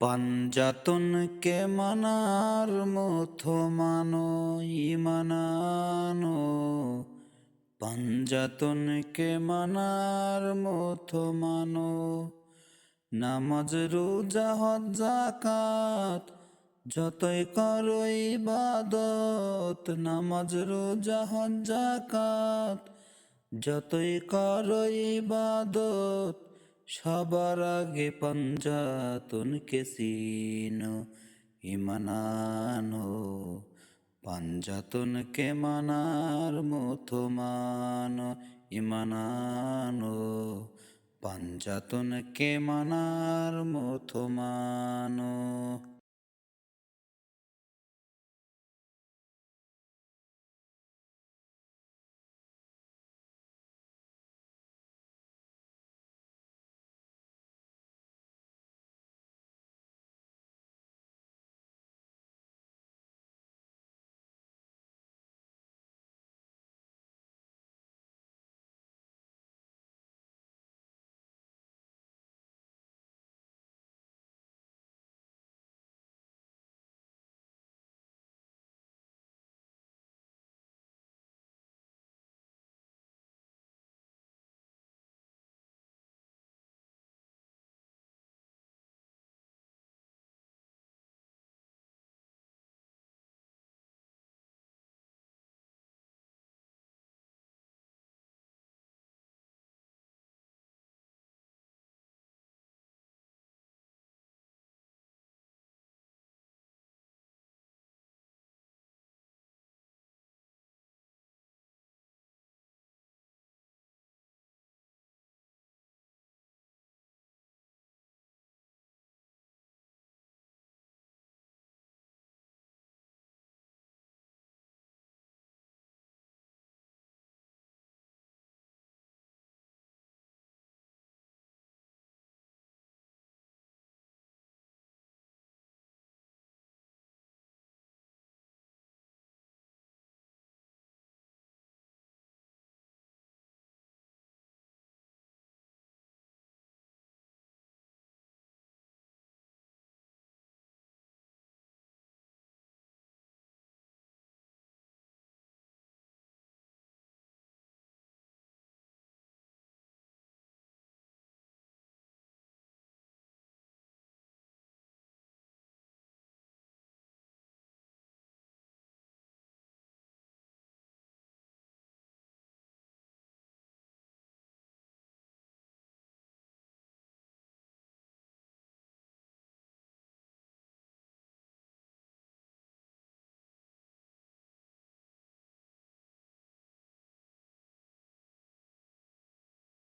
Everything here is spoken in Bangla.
পাঞ্জাতনকে মানার মতো মানো ইমানানো পাঞ্জাতনকে মানার মতো মানো। নামাজ, রোজা, হজ জাকাত যতই করো ইবাদত। নামাজ, রোজা, হজ জাকাত যতই করো ইবাদত। সবার আগে পঞ্জাতন কেসিন ইমানো ইমানানো। পাঞ্জাতনকে মানার মতো মানো ইমানানো। পাঞ্জাতনকে মানার মতো মানো